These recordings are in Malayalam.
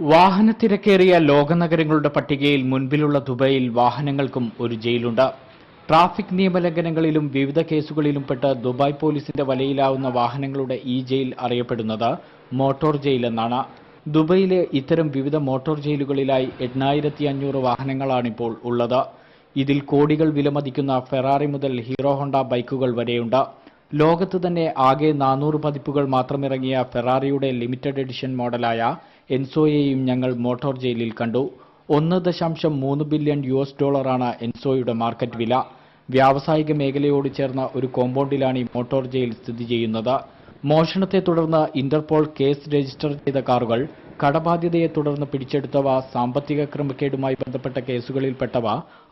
വാഹനത്തിരക്കേറിയ ലോകനഗരങ്ങളുടെ പട്ടികയിൽ മുൻപിലുള്ള ദുബൈയിൽ വാഹനങ്ങൾക്കും ഒരു ജയിലുണ്ട്. ട്രാഫിക് നിയമലംഘനങ്ങളിലും വിവിധ കേസുകളിലും പെട്ട് ദുബായ് പോലീസിന്റെ വലയിലാവുന്ന വാഹനങ്ങളുടെ ഈ ജയിൽ അറിയപ്പെടുന്നത് മോട്ടോർ ജയിൽ എന്നാണ്. ദുബൈയിലെ ഇത്തരം വിവിധ മോട്ടോർ ജയിലുകളിലായി എണ്ണായിരത്തി അഞ്ഞൂറ് വാഹനങ്ങളാണിപ്പോൾ ഉള്ളത്. ഇതിൽ കോടികൾ വിലമതിക്കുന്ന ഫെറാറി മുതൽ ഹീറോ ഹോണ്ട ബൈക്കുകൾ വരെയുണ്ട്. ലോകത്ത് തന്നെ ആകെ നാനൂറ് പതിപ്പുകൾ മാത്രമിറങ്ങിയ ഫെറാറിയുടെ ലിമിറ്റഡ് എഡിഷൻ മോഡലായ എൻസോയെയും ഞങ്ങൾ മോട്ടോർ ജയിലിൽ കണ്ടു. ഒന്ന് ദശാംശം മൂന്ന് ബില്യൺ യു എസ് ഡോളറാണ് എൻസോയുടെ മാർക്കറ്റ് വില. വ്യാവസായിക മേഖലയോട് ചേർന്ന ഒരു കോമ്പൗണ്ടിലാണ് ഈ മോട്ടോർ ജയിൽ സ്ഥിതി ചെയ്യുന്നത്. മോഷണത്തെ തുടർന്ന് ഇന്റർപോൾ കേസ് രജിസ്റ്റർ ചെയ്ത കാറുകൾ കടബാധ്യതയെ തുടർന്ന് പിടിച്ചെടുത്തവ സാമ്പത്തിക ക്രമക്കേടുമായി ബന്ധപ്പെട്ട കേസുകളിൽപ്പെട്ടവ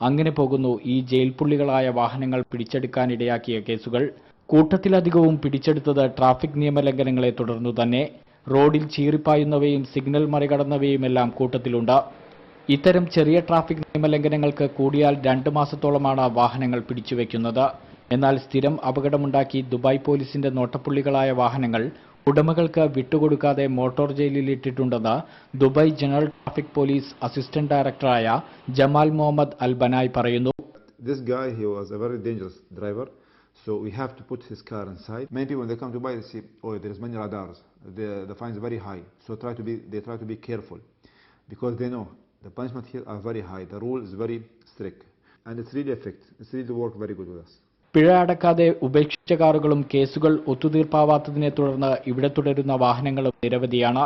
അങ്ങനെ പോകുന്നു ഈ ജയിൽ പുള്ളികളായ വാഹനങ്ങൾ പിടിച്ചെടുക്കാനിടയാക്കിയ കേസുകൾ. കൂട്ടത്തിലധികവും പിടിച്ചെടുത്തത് ട്രാഫിക് നിയമലംഘനങ്ങളെ തുടർന്നു തന്നെ. റോഡിൽ ചീറിപ്പായുന്നവയും സിഗ്നൽ മറികടന്നവയുമെല്ലാം കൂട്ടത്തിലുണ്ട്. ഇത്തരം ചെറിയ ട്രാഫിക് നിയമലംഘനങ്ങൾക്ക് കൂടിയാൽ രണ്ട് മാസത്തോളമാണ് വാഹനങ്ങൾ പിടിച്ചുവെക്കുന്നത്. എന്നാൽ സ്ഥിരം അപകടമുണ്ടാക്കി ദുബായ് പോലീസിന്റെ നോട്ടപ്പുള്ളികളായ വാഹനങ്ങൾ ഉടമകൾക്ക് വിട്ടുകൊടുക്കാതെ മോട്ടോർ ജയിലിൽ ഇട്ടിട്ടുണ്ടെന്ന് Dubai general traffic police assistant ഡയറക്ടറായ ജമാൽ മുഹമ്മദ് അൽ ബനായ് പറയുന്നു. This guy, he was a very dangerous driver, so we have to put his car inside. Many people, when they come to buy, they see, oh, there's many radars. The, the fine is very high, so try to be, they try to be careful because they know the punishment here are very high. The rule is very strict, and it's really effect. It's really work very good with us. പിഴ അടക്കാതെ ഉപേക്ഷിച്ച കാറുകളും കേസുകൾ ഒത്തുതീർപ്പാവാത്തതിനെ തുടർന്ന് ഇവിടെ തുടരുന്ന വാഹനങ്ങളും നിരവധിയാണ്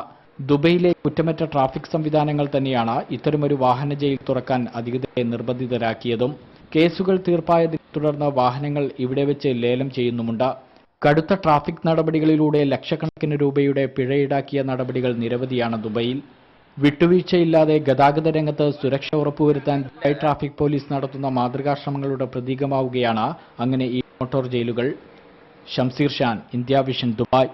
ദുബൈയിലെ കുറ്റമറ്റ ട്രാഫിക് സംവിധാനങ്ങൾ തന്നെയാണ് ഇത്തരമൊരു വാഹന ജയിൽ തുറക്കാൻ അധികൃതരെ നിർബന്ധിതരാക്കിയതും കേസുകൾ തീർപ്പായതിനെ തുടർന്ന് വാഹനങ്ങൾ ഇവിടെ വെച്ച് ലേലം ചെയ്യുന്നുമുണ്ട്. കടുത്ത ട്രാഫിക് നടപടികളിലൂടെ ലക്ഷക്കണക്കിന് രൂപയുടെ പിഴ ഈടാക്കിയ നടപടികൾ നിരവധിയാണ് ദുബൈയിൽ. വിട്ടുവീഴ്ചയില്ലാതെ ഗതാഗത രംഗത്ത് സുരക്ഷ ഉറപ്പുവരുത്താൻ ദുബായ് ട്രാഫിക് പോലീസ് നടത്തുന്ന മാതൃകാശ്രമങ്ങളുടെ പ്രതീകമാവുകയാണ് അങ്ങനെ ഈ motor ജയിലുകൾ. Shamseer Shan India vision Dubai.